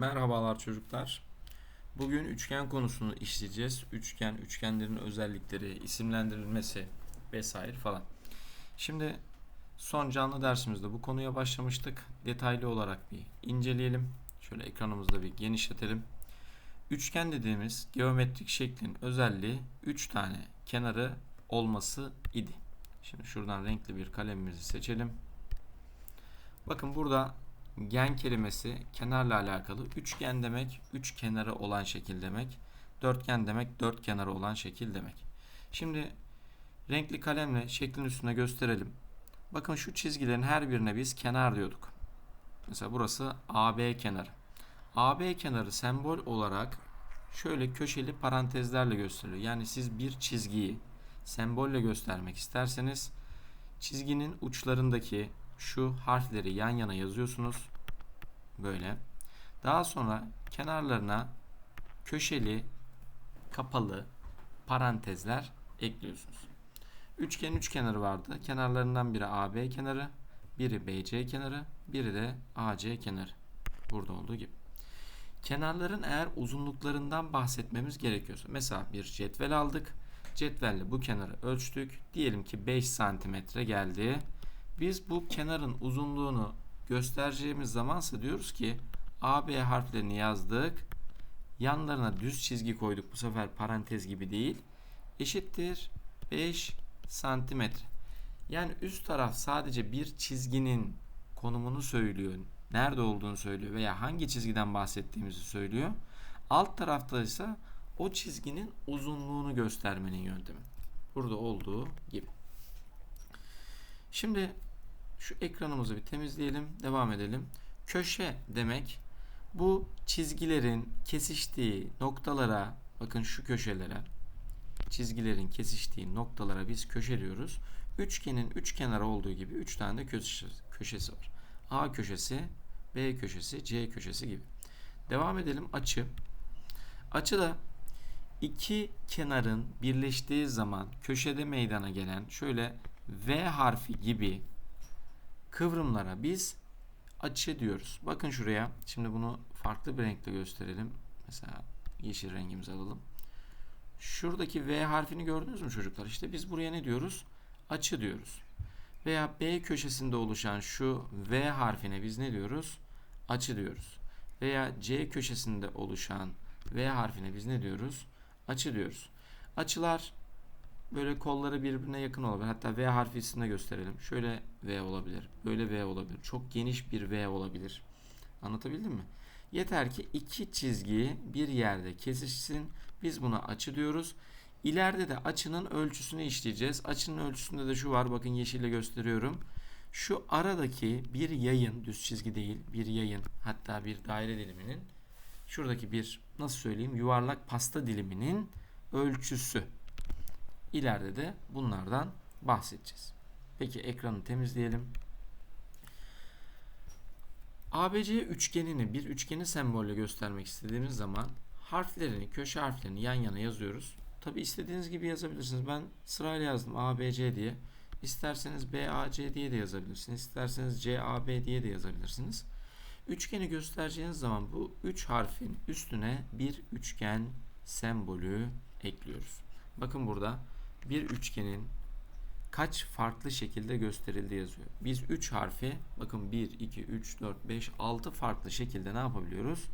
Merhabalar çocuklar. Bugün üçgen konusunu işleyeceğiz. Üçgen, üçgenlerin özellikleri, isimlendirilmesi vesaire falan. Şimdi son canlı dersimizde bu konuya başlamıştık. Detaylı olarak bir inceleyelim. Şöyle ekranımızda bir genişletelim. Üçgen dediğimiz geometrik şeklin özelliği 3 tane kenarı olması idi. Şimdi şuradan renkli bir kalemimizi seçelim. Bakın burada gen kelimesi kenarla alakalı. Üçgen demek üç kenarı olan şekil demek. Dörtgen demek dört kenarı olan şekil demek. Şimdi renkli kalemle şeklin üstüne gösterelim. Bakın şu çizgilerin her birine biz kenar diyorduk. Mesela burası AB kenarı. AB kenarı sembol olarak şöyle köşeli parantezlerle gösterilir. Yani siz bir çizgiyi sembolle göstermek isterseniz çizginin uçlarındaki şu harfleri yan yana yazıyorsunuz. Böyle. Daha sonra kenarlarına köşeli, kapalı parantezler ekliyorsunuz. Üçgen üç kenarı vardı. Kenarlarından biri AB kenarı, biri BC kenarı, biri de AC kenarı. Burada olduğu gibi. Kenarların eğer uzunluklarından bahsetmemiz gerekiyorsa mesela bir cetvel aldık. Cetvelle bu kenarı ölçtük. Diyelim ki 5 santimetre geldi. Biz bu kenarın uzunluğunu göstereceğimiz zamansa diyoruz ki AB harflerini yazdık. Yanlarına düz çizgi koyduk. Bu sefer parantez gibi değil. Eşittir 5 santimetre. Yani üst taraf sadece bir çizginin konumunu söylüyor. Nerede olduğunu söylüyor veya hangi çizgiden bahsettiğimizi söylüyor. Alt tarafta ise o çizginin uzunluğunu göstermenin yöntemi. Burada olduğu gibi. Şimdi şu ekranımızı bir temizleyelim. Devam edelim. Köşe demek bu çizgilerin kesiştiği noktalara bakın şu köşelere çizgilerin kesiştiği noktalara biz köşe diyoruz. Üçgenin üç kenarı olduğu gibi üç tane de köşesi, var. A köşesi, B köşesi, C köşesi gibi. Devam edelim açı. Açı da iki kenarın birleştiği zaman köşede meydana gelen şöyle V harfi gibi kıvrımlara biz açı diyoruz. Bakın şuraya. Şimdi bunu farklı bir renkle gösterelim. Mesela yeşil rengimizi alalım. Şuradaki V harfini gördünüz mü çocuklar? İşte biz buraya ne diyoruz? Açı diyoruz. Veya B köşesinde oluşan şu V harfine biz ne diyoruz? Açı diyoruz. Veya C köşesinde oluşan V harfine biz ne diyoruz? Açı diyoruz. Açılar böyle kolları birbirine yakın olabilir. Hatta V harfi üstünde gösterelim. Şöyle V olabilir. Böyle V olabilir. Çok geniş bir V olabilir. Anlatabildim mi? Yeter ki iki çizgi bir yerde kesişsin. Biz buna açı diyoruz. İleride de açının ölçüsünü işleyeceğiz. Açının ölçüsünde de şu var. Bakın yeşille gösteriyorum. Şu aradaki bir yayın, düz çizgi değil, bir yayın, hatta bir daire diliminin şuradaki bir nasıl söyleyeyim yuvarlak pasta diliminin ölçüsü. İleride de bunlardan bahsedeceğiz. Peki ekranı temizleyelim. ABC üçgenini bir üçgeni sembolle göstermek istediğimiz zaman harflerini, köşe harflerini yan yana yazıyoruz. Tabi istediğiniz gibi yazabilirsiniz. Ben sırayla yazdım ABC diye. İsterseniz BAC diye de yazabilirsiniz. İsterseniz CAB diye de yazabilirsiniz. Üçgeni göstereceğiniz zaman bu üç harfin üstüne bir üçgen sembolü ekliyoruz. Bakın burada bir üçgenin kaç farklı şekilde gösterildi yazıyor. Biz 3 harfi bakın 1, 2, 3, 4, 5, 6 farklı şekilde ne yapabiliyoruz?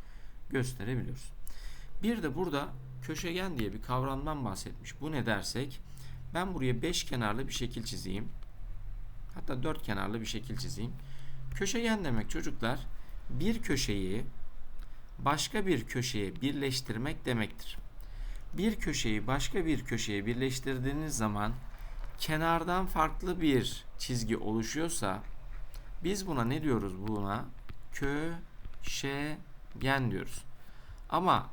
Gösterebiliyoruz. Bir de burada köşegen diye bir kavramdan bahsetmiş. Bu ne dersek ben buraya 5 kenarlı bir şekil çizeyim. Hatta 4 kenarlı bir şekil çizeyim. Köşegen demek çocuklar bir köşeyi başka bir köşeye birleştirmek demektir. Bir köşeyi başka bir köşeye birleştirdiğiniz zaman kenardan farklı bir çizgi oluşuyorsa biz buna ne diyoruz buna? Köşegen diyoruz. Ama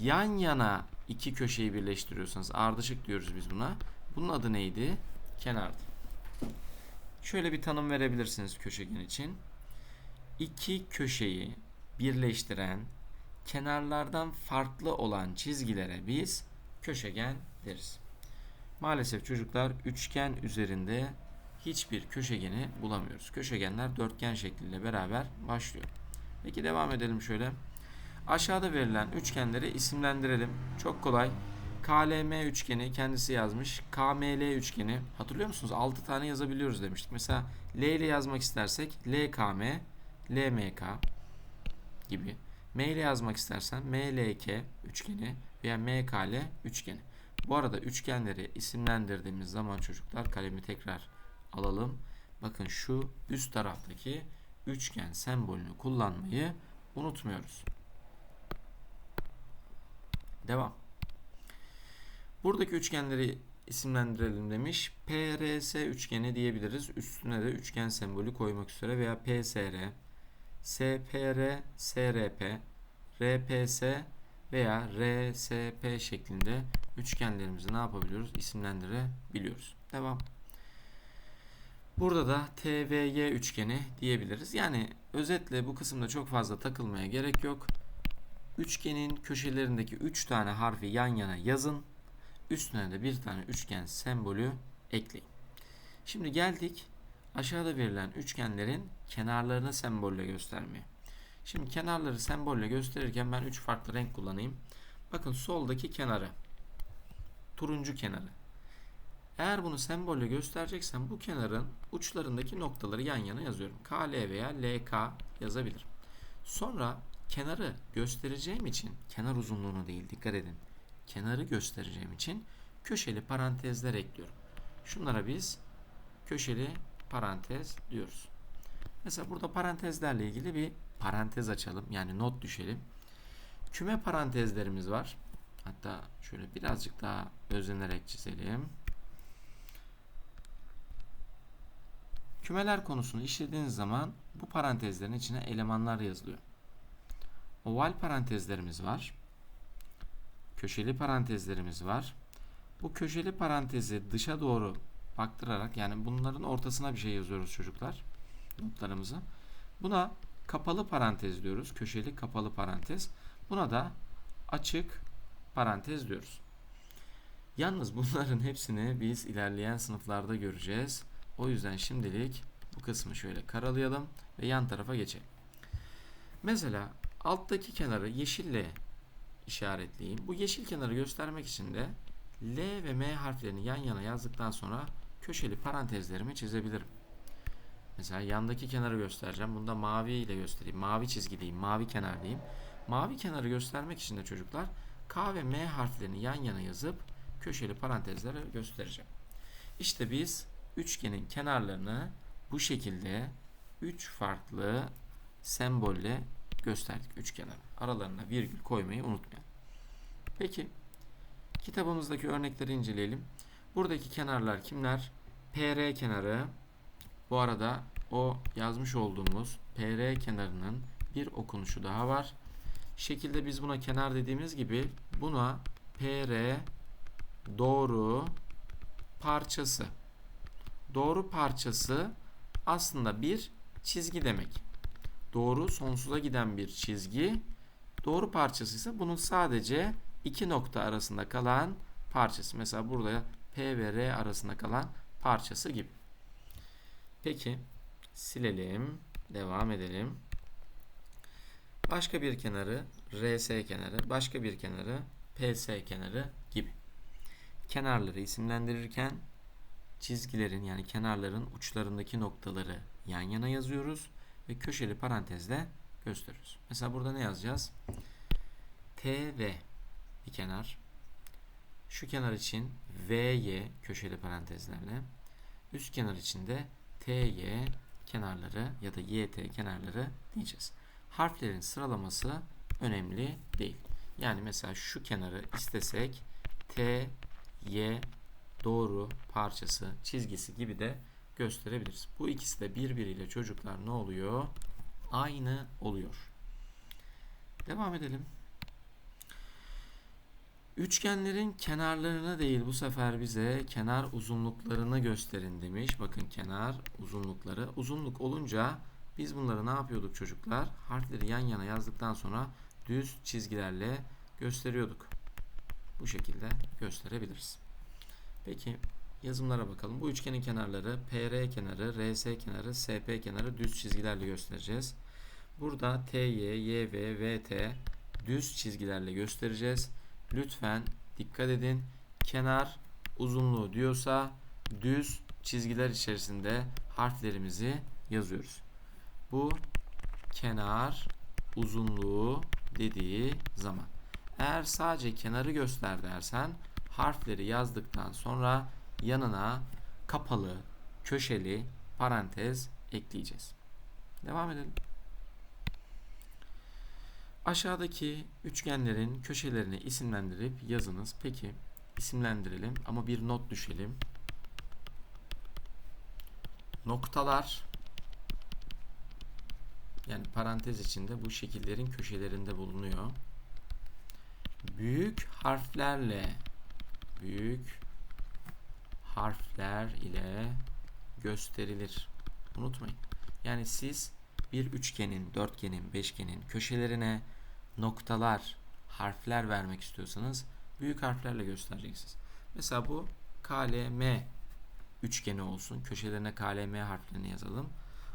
yan yana iki köşeyi birleştiriyorsanız ardışık diyoruz biz buna. Bunun adı neydi? Kenardı. Şöyle bir tanım verebilirsiniz köşegen için. İki köşeyi birleştiren kenarlardan farklı olan çizgilere biz köşegen deriz. Maalesef çocuklar üçgen üzerinde hiçbir köşegeni bulamıyoruz. Köşegenler dörtgen şekliyle beraber başlıyor. Peki devam edelim şöyle. Aşağıda verilen üçgenleri isimlendirelim. Çok kolay. KLM üçgeni kendisi yazmış. KML üçgeni. Hatırlıyor musunuz? 6 tane yazabiliyoruz demiştik. Mesela L ile yazmak istersek LKM, LMK gibi. M ile yazmak istersen MLK üçgeni veya MKL üçgeni. Bu arada üçgenleri isimlendirdiğimiz zaman çocuklar kalemi tekrar alalım. Bakın şu üst taraftaki üçgen sembolünü kullanmayı unutmuyoruz. Devam. Buradaki üçgenleri isimlendirelim demiş. PRS üçgeni diyebiliriz. Üstüne de üçgen sembolü koymak üzere veya PSR, SPR, SRP, RPS veya RSP şeklinde üçgenlerimizi ne yapabiliyoruz? İsimlendirebiliyoruz. Devam. Burada da TVY üçgeni diyebiliriz. Yani özetle bu kısımda çok fazla takılmaya gerek yok. Üçgenin köşelerindeki 3 tane harfi yan yana yazın. Üstüne de bir tane üçgen sembolü ekleyin. Şimdi geldik aşağıda verilen üçgenlerin kenarlarını sembolle göstermeye. Şimdi kenarları sembolle gösterirken ben 3 farklı renk kullanayım. Bakın soldaki kenarı. Turuncu kenarı. Eğer bunu sembolle göstereceksem bu kenarın uçlarındaki noktaları yan yana yazıyorum. KL veya LK yazabilirim. Sonra kenarı göstereceğim için kenar uzunluğunu değil dikkat edin. Kenarı göstereceğim için köşeli parantezler ekliyorum. Şunlara biz köşeli parantez diyoruz. Mesela burada parantezlerle ilgili bir parantez açalım. Yani not düşelim. Küme parantezlerimiz var. Hatta şöyle birazcık daha özenerek çizelim. Kümeler konusunu işlediğiniz zaman bu parantezlerin içine elemanlar yazılıyor. Oval parantezlerimiz var. Köşeli parantezlerimiz var. Bu köşeli parantezi dışa doğru baktırarak yani bunların ortasına bir şey yazıyoruz çocuklar. Notlarımızı. Buna kapalı parantez diyoruz. Köşeli kapalı parantez. Buna da açık parantez diyoruz. Yalnız bunların hepsini biz ilerleyen sınıflarda göreceğiz. O yüzden şimdilik bu kısmı şöyle karalayalım ve yan tarafa geçelim. Mesela alttaki kenarı yeşille işaretleyeyim. Bu yeşil kenarı göstermek için de L ve M harflerini yan yana yazdıktan sonra köşeli parantezlerimi çizebilirim. Mesela yandaki kenarı göstereceğim. Bunu da mavi ile göstereyim. Mavi çizgi diyeyim. Mavi kenar diyeyim. Mavi kenarı göstermek için de çocuklar K ve M harflerini yan yana yazıp köşeli parantezleri göstereceğim. İşte biz üçgenin kenarlarını bu şekilde üç farklı sembolle gösterdik üç kenar. Aralarına virgül koymayı unutmayalım. Peki kitabımızdaki örnekleri inceleyelim. Buradaki kenarlar kimler? PR kenarı. Bu arada o yazmış olduğumuz PR kenarının bir okunuşu daha var. Şekilde biz buna kenar dediğimiz gibi buna PR doğru parçası. Doğru parçası aslında bir çizgi demek. Doğru sonsuza giden bir çizgi. Doğru parçası ise bunun sadece iki nokta arasında kalan parçası. Mesela burada P ve R arasında kalan parçası gibi. Peki silelim. Devam edelim. Başka bir kenarı RS kenarı, başka bir kenarı PS kenarı gibi. Kenarları isimlendirirken çizgilerin yani kenarların uçlarındaki noktaları yan yana yazıyoruz ve köşeli parantezle gösteriyoruz. Mesela burada ne yazacağız? TV bir kenar. Şu kenar için VY köşeli parantezlerle. Üst kenar için de TY kenarları ya da YT kenarları diyeceğiz. Harflerin sıralaması önemli değil. Yani mesela şu kenarı istesek T, Y doğru parçası, çizgisi gibi de gösterebiliriz. Bu ikisi de birbiriyle çocuklar ne oluyor? Aynı oluyor. Devam edelim. Üçgenlerin kenarlarını değil bu sefer bize kenar uzunluklarını gösterin demiş. Bakın kenar uzunlukları. Uzunluk olunca biz bunları ne yapıyorduk çocuklar? Harfleri yan yana yazdıktan sonra düz çizgilerle gösteriyorduk. Bu şekilde gösterebiliriz. Peki yazımlara bakalım. Bu üçgenin kenarları PR kenarı, RS kenarı, SP kenarı düz çizgilerle göstereceğiz. Burada TY, YV, VT düz çizgilerle göstereceğiz. Lütfen dikkat edin. Kenar uzunluğu diyorsa düz çizgiler içerisinde harflerimizi yazıyoruz. Bu kenar uzunluğu dediği zaman. Eğer sadece kenarı göster dersen harfleri yazdıktan sonra yanına kapalı, köşeli, parantez ekleyeceğiz. Devam edelim. Aşağıdaki üçgenlerin köşelerini isimlendirip yazınız. Peki isimlendirelim ama bir not düşelim. Noktalar yani parantez içinde bu şekillerin köşelerinde bulunuyor. Büyük harflerle büyük harfler ile gösterilir. Unutmayın. Yani siz bir üçgenin, dörtgenin, beşgenin köşelerine noktalar, harfler vermek istiyorsanız büyük harflerle göstereceksiniz. Mesela bu KLM üçgeni olsun. Köşelerine KLM harflerini yazalım.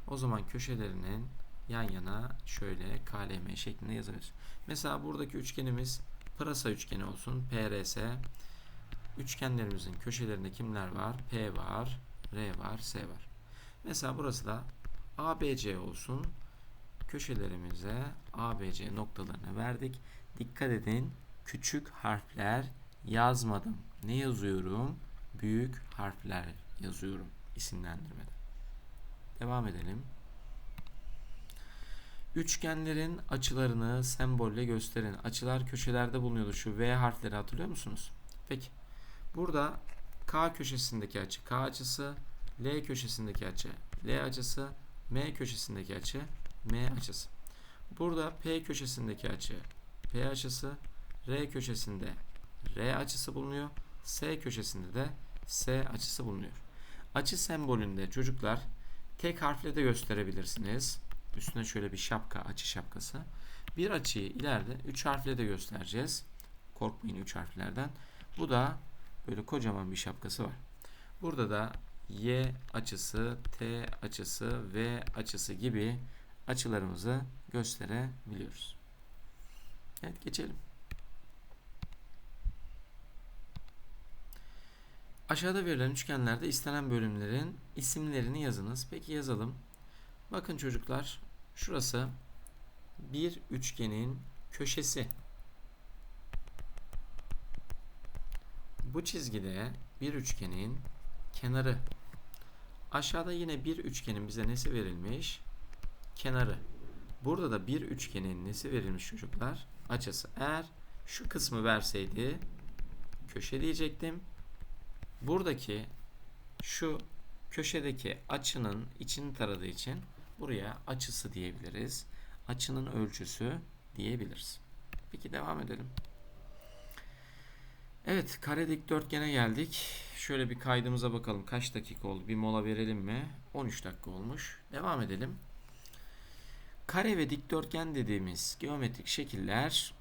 O zaman köşelerinin yan yana şöyle KLM şeklinde yazabiliriz. Mesela buradaki üçgenimiz pırasa üçgeni olsun. PRS. Üçgenlerimizin köşelerinde kimler var? P var, R var, S var. Mesela burası da ABC olsun. Köşelerimize ABC noktalarını verdik. Dikkat edin. Küçük harfler yazmadım. Ne yazıyorum? Büyük harfler yazıyorum isimlendirmede. Devam edelim. Üçgenlerin açılarını sembolle gösterin. Açılar köşelerde bulunuyordu. Şu V harfleri hatırlıyor musunuz? Peki. Burada K köşesindeki açı K açısı, L köşesindeki açı L açısı, M köşesindeki açı M açısı. Burada P köşesindeki açı P açısı, R köşesinde R açısı bulunuyor. S köşesinde de S açısı bulunuyor. Açı sembolünde çocuklar tek harfle de gösterebilirsiniz. Üstüne şöyle bir şapka, açı şapkası. Bir açıyı ileride 3 harfle de göstereceğiz. Korkmayın 3 harflerden. Bu da böyle kocaman bir şapkası var. Burada da Y açısı, T açısı, V açısı gibi açılarımızı gösterebiliyoruz. Evet geçelim. Aşağıda verilen üçgenlerde istenen bölümlerin isimlerini yazınız. Peki yazalım. Bakın çocuklar şurası bir üçgenin köşesi. Bu çizgide bir üçgenin kenarı. Aşağıda yine bir üçgenin bize nesi verilmiş? Kenarı. Burada da bir üçgenin nesi verilmiş çocuklar? Açısı. Eğer şu kısmı verseydi köşe diyecektim. Buradaki şu köşedeki açının içini taradığı için buraya açısı diyebiliriz. Açının ölçüsü diyebiliriz. Peki devam edelim. Evet kare dikdörtgene geldik. Şöyle bir kaydımıza bakalım kaç dakika oldu. Bir mola verelim mi? 13 dakika olmuş. Devam edelim. Kare ve dikdörtgen dediğimiz geometrik şekiller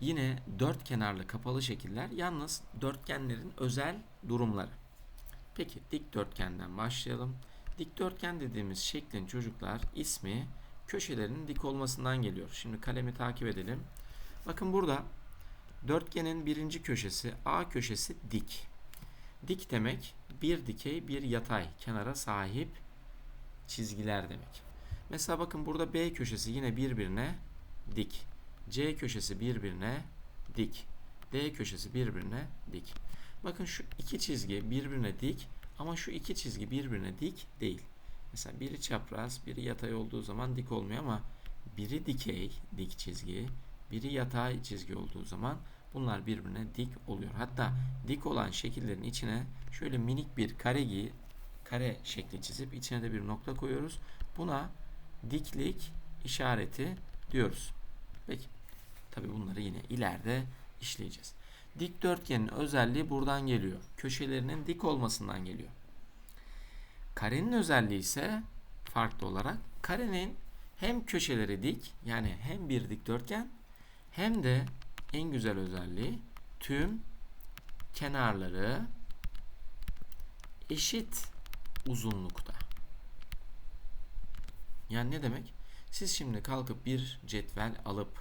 yine dört kenarlı kapalı şekiller. Yalnız dörtgenlerin özel durumları. Peki dikdörtgenden başlayalım. Dikdörtgen dediğimiz şeklin çocuklar ismi köşelerinin dik olmasından geliyor. Şimdi kalemi takip edelim. Bakın burada dörtgenin birinci köşesi A köşesi dik. Dik demek bir dikey bir yatay kenara sahip çizgiler demek. Mesela bakın burada B köşesi yine birbirine dik. C köşesi birbirine dik. D köşesi birbirine dik. Bakın şu iki çizgi birbirine dik ama şu iki çizgi birbirine dik değil. Mesela biri çapraz, biri yatay olduğu zaman dik olmuyor ama biri dikey, dik çizgi, biri yatay çizgi olduğu zaman bunlar birbirine dik oluyor. Hatta dik olan şekillerin içine şöyle minik bir kare kare şekli çizip içine de bir nokta koyuyoruz. Buna diklik işareti diyoruz. Peki. Tabi bunları yine ileride işleyeceğiz. Dikdörtgenin özelliği buradan geliyor. Köşelerinin dik olmasından geliyor. Karenin özelliği ise farklı olarak karenin hem köşeleri dik yani hem bir dikdörtgen hem de en güzel özelliği tüm kenarları eşit uzunlukta. Yani ne demek? Siz şimdi kalkıp bir cetvel alıp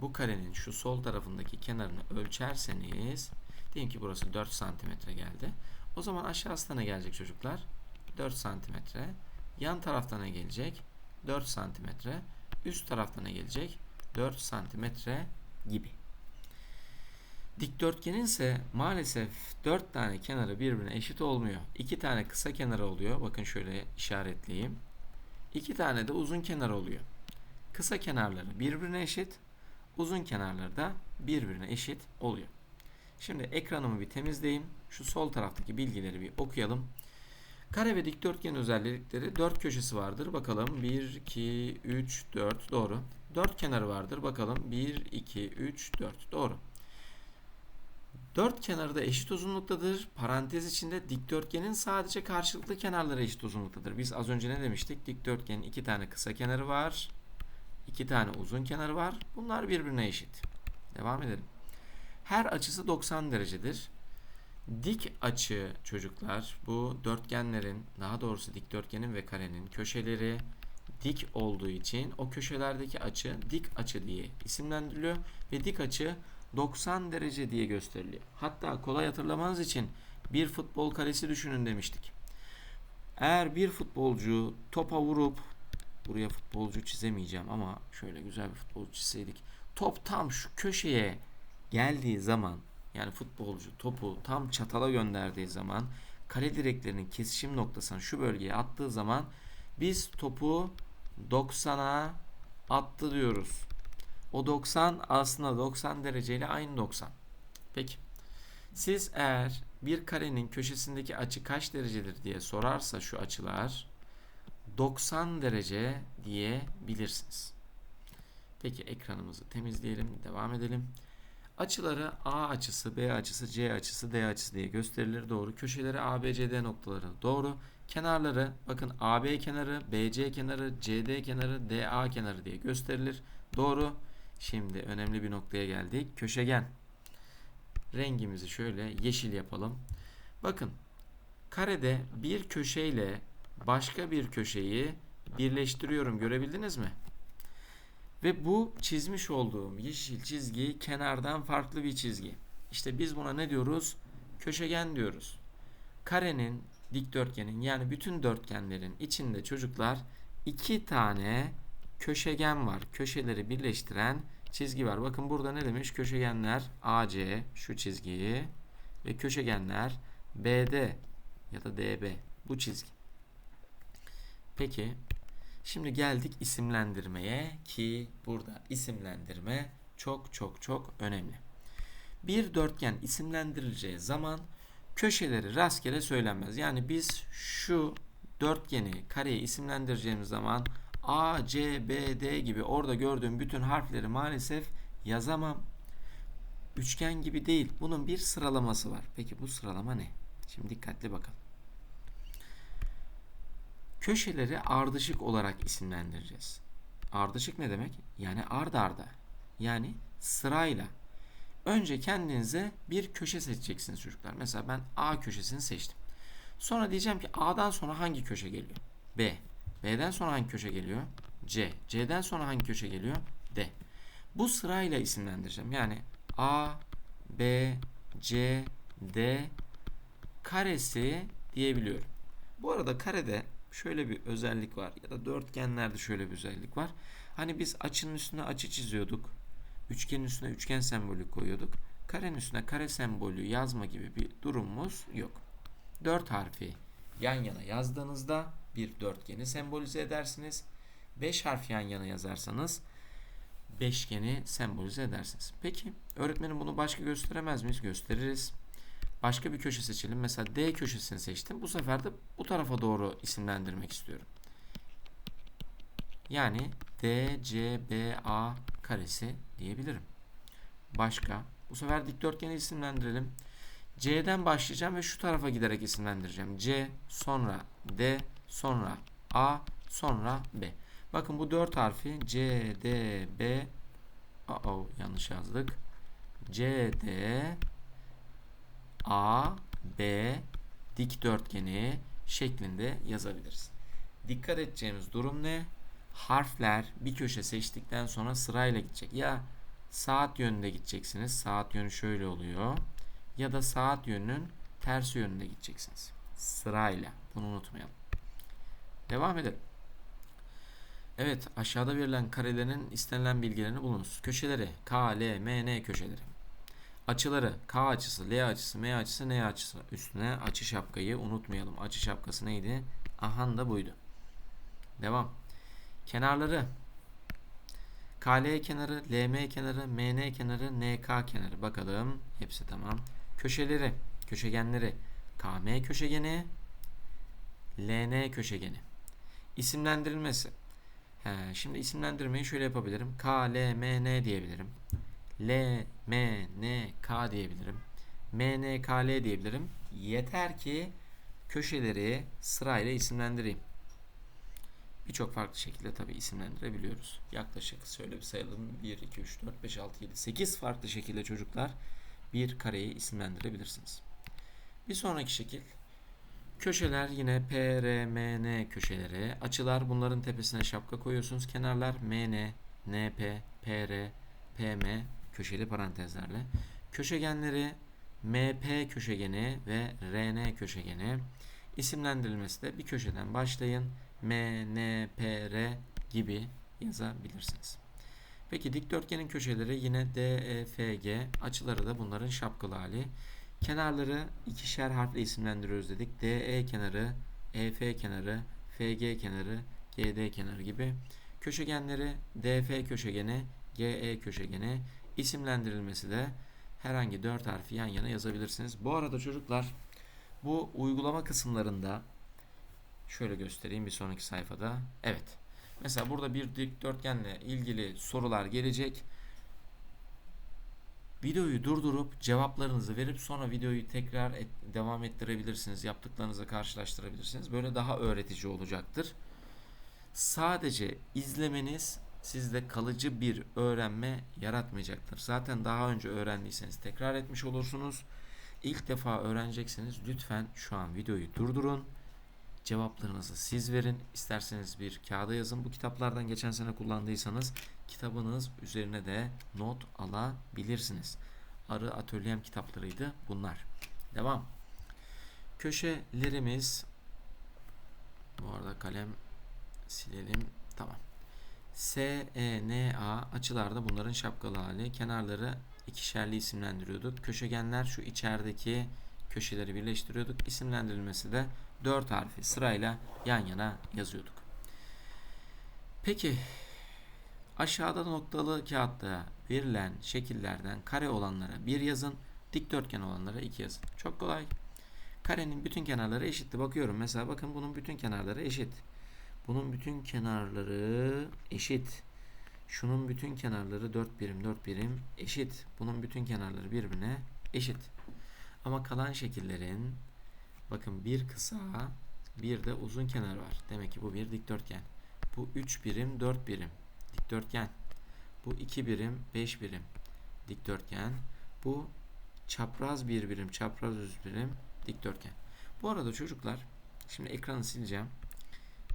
bu karenin şu sol tarafındaki kenarını ölçerseniz diyelim ki burası 4 santimetre geldi. O zaman aşağısına ne gelecek çocuklar? 4 santimetre. Yan tarafta ne gelecek? 4 santimetre. Üst tarafta ne gelecek? 4 santimetre gibi. Dikdörtgenin ise maalesef 4 tane kenarı birbirine eşit olmuyor. 2 tane kısa kenarı oluyor. Bakın şöyle işaretleyeyim. 2 tane de uzun kenar oluyor. Kısa kenarları birbirine eşit, uzun kenarları da birbirine eşit oluyor. Şimdi ekranımı bir temizleyeyim. Şu sol taraftaki bilgileri bir okuyalım. Kare ve dikdörtgen özellikleri dört köşesi vardır. Bakalım 1, 2, 3, 4 doğru. Dört kenarı vardır. Bakalım 1, 2, 3, 4 doğru. Dört kenarı da eşit uzunluktadır. Parantez içinde dikdörtgenin sadece karşılıklı kenarları eşit uzunluktadır. Biz az önce ne demiştik? Dikdörtgenin iki tane kısa kenarı var. iki tane uzun kenarı var. Bunlar birbirine eşit. Devam edelim. Her açısı 90 derecedir. Dik açı çocuklar bu dörtgenlerin daha doğrusu dikdörtgenin ve karenin köşeleri dik olduğu için o köşelerdeki açı dik açı diye isimlendiriliyor ve dik açı 90 derece diye gösteriliyor. Hatta kolay hatırlamanız için bir futbol karesi düşünün demiştik. Eğer bir futbolcu topa vurup buraya futbolcu çizemeyeceğim ama şöyle güzel bir futbolcu çizseydik. Top tam şu köşeye geldiği zaman yani futbolcu topu tam çatala gönderdiği zaman kale direklerinin kesişim noktasına şu bölgeye attığı zaman biz topu 90'a attı diyoruz. O 90 aslında 90 dereceyle aynı 90. Peki. Siz eğer bir karenin köşesindeki açı kaç derecedir diye sorarsa şu açılar 90 derece diyebilirsiniz. Peki ekranımızı temizleyelim, devam edelim. Açıları A açısı, B açısı, C açısı, D açısı diye gösterilir. Doğru. Köşeleri A, B, C, D noktaları. Doğru. Kenarları bakın AB kenarı, BC kenarı, CD kenarı, DA kenarı diye gösterilir. Doğru. Şimdi önemli bir noktaya geldik. Köşegen. Rengimizi şöyle yeşil yapalım. Bakın karede bir köşeyle başka bir köşeyi birleştiriyorum. Görebildiniz mi? Ve bu çizmiş olduğum yeşil çizgi kenardan farklı bir çizgi. İşte biz buna ne diyoruz? Köşegen diyoruz. Karenin, dikdörtgenin yani bütün dörtgenlerin içinde çocuklar iki tane köşegen var. Köşeleri birleştiren çizgi var. Bakın burada ne demiş? Köşegenler AC şu çizgiyi ve köşegenler BD ya da DB bu çizgi. Peki şimdi geldik isimlendirmeye ki burada isimlendirme çok çok çok önemli. Bir dörtgen isimlendirileceği zaman köşeleri rastgele söylenmez. Yani biz şu dörtgeni kareyi isimlendireceğimiz zaman A, C, B, D gibi orada gördüğüm bütün harfleri maalesef yazamam. Üçgen gibi değil. Bunun bir sıralaması var. Peki bu sıralama ne? Şimdi dikkatli bakalım. Köşeleri ardışık olarak isimlendireceğiz. Ardışık ne demek? Yani ard arda. Yani sırayla. Önce kendinize bir köşe seçeceksiniz çocuklar. Mesela ben A köşesini seçtim. Sonra diyeceğim ki A'dan sonra hangi köşe geliyor? B. B'den sonra hangi köşe geliyor? C. C'den sonra hangi köşe geliyor? D. Bu sırayla isimlendireceğim. Yani A, B, C, D karesi diyebiliyorum. Bu arada karede şöyle bir özellik var ya da dörtgenlerde şöyle bir özellik var. Hani biz açının üstüne açı çiziyorduk. Üçgenin üstüne üçgen sembolü koyuyorduk. Karenin üstüne kare sembolü yazma gibi bir durumumuz yok. Dört harfi yan yana yazdığınızda bir dörtgeni sembolize edersiniz. 5 harf yan yana yazarsanız beşgeni sembolize edersiniz. Peki öğretmenim bunu başka gösteremez miyiz? Gösteririz. Başka bir köşe seçelim. Mesela D köşesini seçtim. Bu sefer de bu tarafa doğru isimlendirmek istiyorum. Yani DCBA karesi diyebilirim. Başka. Bu sefer dikdörtgeni isimlendirelim. C'den başlayacağım ve şu tarafa giderek isimlendireceğim. C, sonra D, sonra A, sonra B. Bakın bu dört harfi C, D, B oh, yanlış yazdık. C, D, A, B dikdörtgeni şeklinde yazabiliriz. Dikkat edeceğimiz durum ne? Harfler bir köşe seçtikten sonra sırayla gidecek. Ya saat yönünde gideceksiniz. Saat yönü şöyle oluyor. Ya da saat yönünün tersi yönünde gideceksiniz. Sırayla. Bunu unutmayalım. Devam edelim. Evet aşağıda verilen karelerin istenilen bilgilerini bulunuz. Köşeleri K, L, M, N köşeleri. Açıları K açısı, L açısı, M açısı, N açısı. Üstüne açı şapkayı unutmayalım. Açı şapkası neydi? Ahan da buydu. Devam. Kenarları KL kenarı, LM kenarı, MN kenarı, NK kenarı. Bakalım. Hepsi tamam. Köşeleri, köşegenleri. KM köşegeni, LN köşegeni. İsimlendirilmesi. He, şimdi isimlendirmeyi şöyle yapabilirim. K, L, M, N diyebilirim. L, M, N, K diyebilirim. M, N, K, L diyebilirim. Yeter ki köşeleri sırayla isimlendireyim. Birçok farklı şekilde tabi isimlendirebiliyoruz. Yaklaşık şöyle bir sayalım. 1, 2, 3, 4, 5, 6, 7, 8 farklı şekilde çocuklar bir kareyi isimlendirebilirsiniz. Bir sonraki şekil Köşeler yine P, R, M, N köşeleri. Açılar bunların tepesine şapka koyuyorsunuz. Kenarlar M, N, N, P, P, R, P, M köşeli parantezlerle. Köşegenleri M, P köşegeni ve R, N köşegeni. İsimlendirilmesi de bir köşeden başlayın. M, N, P, R gibi yazabilirsiniz. Peki dikdörtgenin köşeleri yine D, E, F, G. Açıları da bunların şapkalı hali. Kenarları ikişer harfle isimlendiriyoruz dedik. DE kenarı, EF kenarı, FG kenarı, GD kenarı gibi. Köşegenleri DF köşegeni, GE köşegeni isimlendirilmesi de herhangi dört harfi yan yana yazabilirsiniz. Bu arada çocuklar bu uygulama kısımlarında şöyle göstereyim bir sonraki sayfada. Evet. Mesela burada bir dikdörtgenle ilgili sorular gelecek. Videoyu durdurup cevaplarınızı verip sonra videoyu tekrar et, devam ettirebilirsiniz. Yaptıklarınızı karşılaştırabilirsiniz. Böyle daha öğretici olacaktır. Sadece izlemeniz sizde kalıcı bir öğrenme yaratmayacaktır. Zaten daha önce öğrendiyseniz tekrar etmiş olursunuz. İlk defa öğrenecekseniz lütfen şu an videoyu durdurun. Cevaplarınızı siz verin. İsterseniz bir kağıda yazın. Bu kitaplardan geçen sene kullandıysanız kitabınız üzerine de not alabilirsiniz. Arı Atölyem kitaplarıydı bunlar. Devam. Köşelerimiz bu arada kalem silelim. Tamam. S, E, N, A açılarda bunların şapkalı hali. Kenarları ikişerli isimlendiriyorduk. Köşegenler şu içerideki köşeleri birleştiriyorduk. İsimlendirilmesi de 4 harfi sırayla yan yana yazıyorduk. Peki aşağıda noktalı kağıtta verilen şekillerden kare olanlara bir yazın, dikdörtgen olanlara iki yazın. Çok kolay. Karenin bütün kenarları eşitti. Bakıyorum mesela bakın bunun bütün kenarları eşit. Bunun bütün kenarları eşit. Şunun bütün kenarları 4 birim 4 birim eşit. Bunun bütün kenarları birbirine eşit. Ama kalan şekillerin bakın bir kısa bir de uzun kenar var. Demek ki bu bir dikdörtgen. Bu 3 birim 4 birim dikdörtgen. Bu 2 birim 5 birim dikdörtgen. Bu çapraz bir birim çapraz yüz birim dikdörtgen. Bu arada çocuklar şimdi ekranı sileceğim.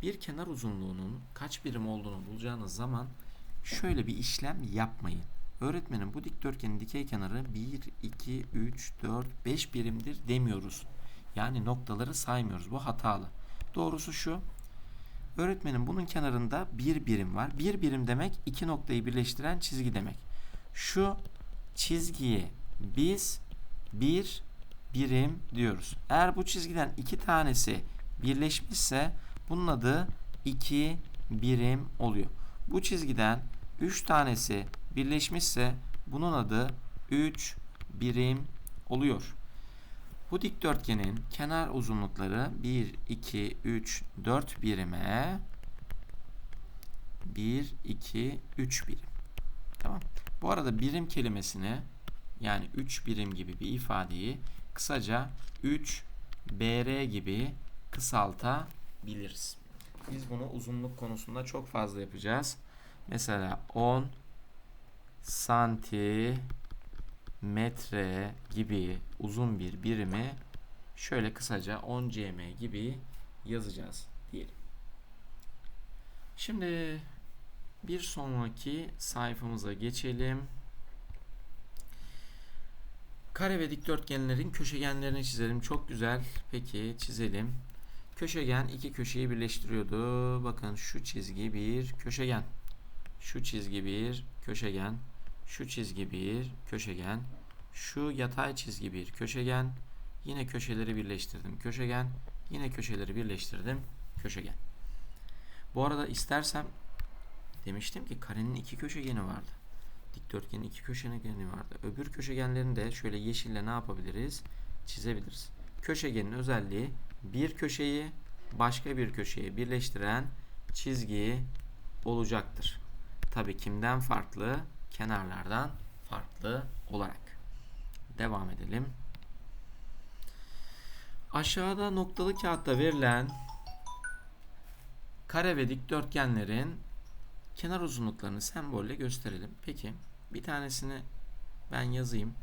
Bir kenar uzunluğunun kaç birim olduğunu bulacağınız zaman şöyle bir işlem yapmayın. Öğretmenim bu dikdörtgenin dikey kenarı 1, 2, 3, 4, 5 birimdir demiyoruz. Yani noktaları saymıyoruz. Bu hatalı. Doğrusu şu. Öğretmenim bunun kenarında bir birim var. Bir birim demek iki noktayı birleştiren çizgi demek. Şu çizgiyi biz bir birim diyoruz. Eğer bu çizgiden iki tanesi birleşmişse bunun adı iki birim oluyor. Bu çizgiden üç tanesi birleşmişse bunun adı 3 birim oluyor. Bu dikdörtgenin kenar uzunlukları 1, 2, 3, 4 birime 1, 2, 3 birim. Tamam. Bu arada birim kelimesini yani 3 birim gibi bir ifadeyi kısaca 3 BR gibi kısaltabiliriz. Biz bunu uzunluk konusunda çok fazla yapacağız. Mesela 10 santimetre gibi uzun bir birimi şöyle kısaca 10 cm gibi yazacağız diyelim. Şimdi bir sonraki sayfamıza geçelim. Kare ve dikdörtgenlerin köşegenlerini çizelim. Çok güzel. Peki çizelim. Köşegen iki köşeyi birleştiriyordu. Bakın şu çizgi bir köşegen. Şu çizgi bir köşegen. Şu çizgi bir köşegen. Şu yatay çizgi bir köşegen. Yine köşeleri birleştirdim. Köşegen. Yine köşeleri birleştirdim. Köşegen. Bu arada istersem demiştim ki karenin iki köşegeni vardı. Dikdörtgenin iki köşegeni vardı. Öbür köşegenlerini de şöyle yeşille ne yapabiliriz? Çizebiliriz. Köşegenin özelliği bir köşeyi başka bir köşeye birleştiren çizgi olacaktır. Tabii kimden farklı? Kenarlardan farklı olarak. Devam edelim. Aşağıda noktalı kağıtta verilen kare ve dikdörtgenlerin kenar uzunluklarını sembolle gösterelim. Peki bir tanesini ben yazayım.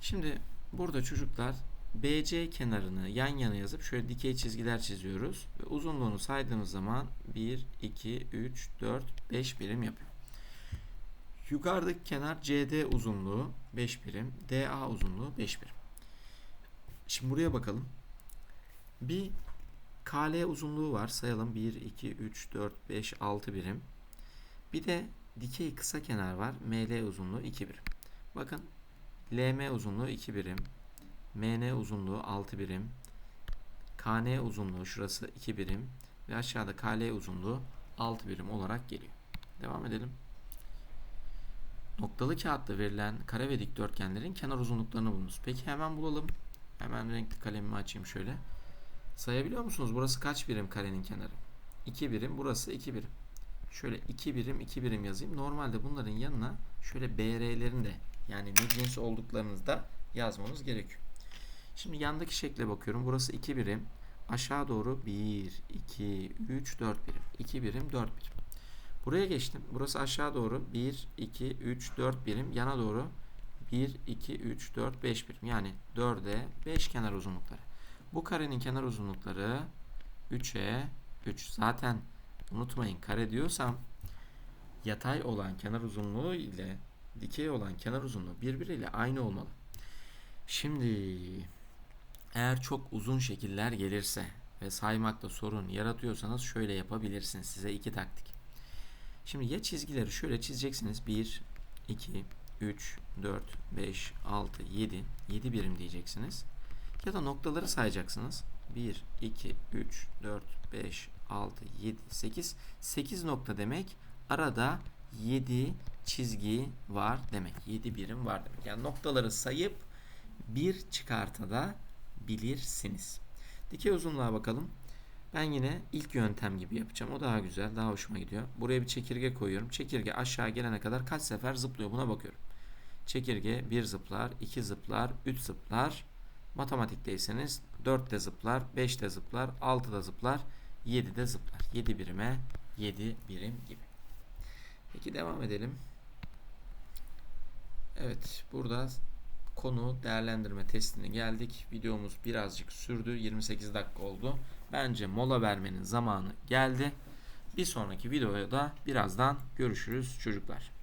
Şimdi burada çocuklar BC kenarını yan yana yazıp şöyle dikey çizgiler çiziyoruz. Ve uzunluğunu saydığımız zaman 1, 2, 3, 4, 5 birim yapıyor. Yukarıdaki kenar CD uzunluğu 5 birim, DA uzunluğu 5 birim. Şimdi buraya bakalım. Bir KL uzunluğu var. Sayalım 1, 2, 3, 4, 5, 6 birim. Bir de dikey kısa kenar var. ML uzunluğu 2 birim. Bakın LM uzunluğu 2 birim. MN uzunluğu 6 birim. KN uzunluğu şurası 2 birim. Ve aşağıda KL uzunluğu 6 birim olarak geliyor. Devam edelim. Noktalı kağıtta verilen kare ve dikdörtgenlerin kenar uzunluklarını bulunuz. Peki hemen bulalım. Hemen renkli kalemimi açayım şöyle. Sayabiliyor musunuz? Burası kaç birim karenin kenarı? 2 birim. Burası 2 birim. Şöyle 2 birim 2 birim yazayım. Normalde bunların yanına şöyle BR'lerin de yani ne cins olduklarınızı da yazmanız gerekiyor. Şimdi yandaki şekle bakıyorum. Burası 2 birim. Aşağı doğru 1, 2, 3, 4 birim. 2 birim, 4 birim. Buraya geçtim. Burası aşağı doğru 1, 2, 3, 4 birim. Yana doğru 1, 2, 3, 4, 5 birim. Yani 4'e 5 kenar uzunlukları. Bu karenin kenar uzunlukları 3'e 3. Zaten unutmayın kare diyorsam yatay olan kenar uzunluğu ile dikey olan kenar uzunluğu birbiriyle aynı olmalı. Şimdi eğer çok uzun şekiller gelirse ve saymakta sorun yaratıyorsanız şöyle yapabilirsiniz. Size iki taktik. Şimdi ya çizgileri şöyle çizeceksiniz. 1, 2, 3, 4, 5, 6, 7. 7 birim diyeceksiniz. Ya da noktaları sayacaksınız. 1, 2, 3, 4, 5, 6, 7, 8. 8 nokta demek arada 7 çizgi var demek. 7 birim var demek. Yani noktaları sayıp bir çıkartada bilirsiniz. Dikey uzunluğa bakalım. Ben yine ilk yöntem gibi yapacağım. O daha güzel, daha hoşuma gidiyor. Buraya bir çekirge koyuyorum. Çekirge aşağı gelene kadar kaç sefer zıplıyor buna bakıyorum. Çekirge 1 zıplar, 2 zıplar, 3 zıplar. Matematikteyseniz 4 de zıplar, 5 de zıplar, 6 da zıplar, 7 de zıplar. 7 birime 7 birim gibi. Peki devam edelim. Evet burada konu değerlendirme testine geldik. Videomuz birazcık sürdü. 28 dakika oldu. Bence mola vermenin zamanı geldi. Bir sonraki videoda birazdan görüşürüz çocuklar.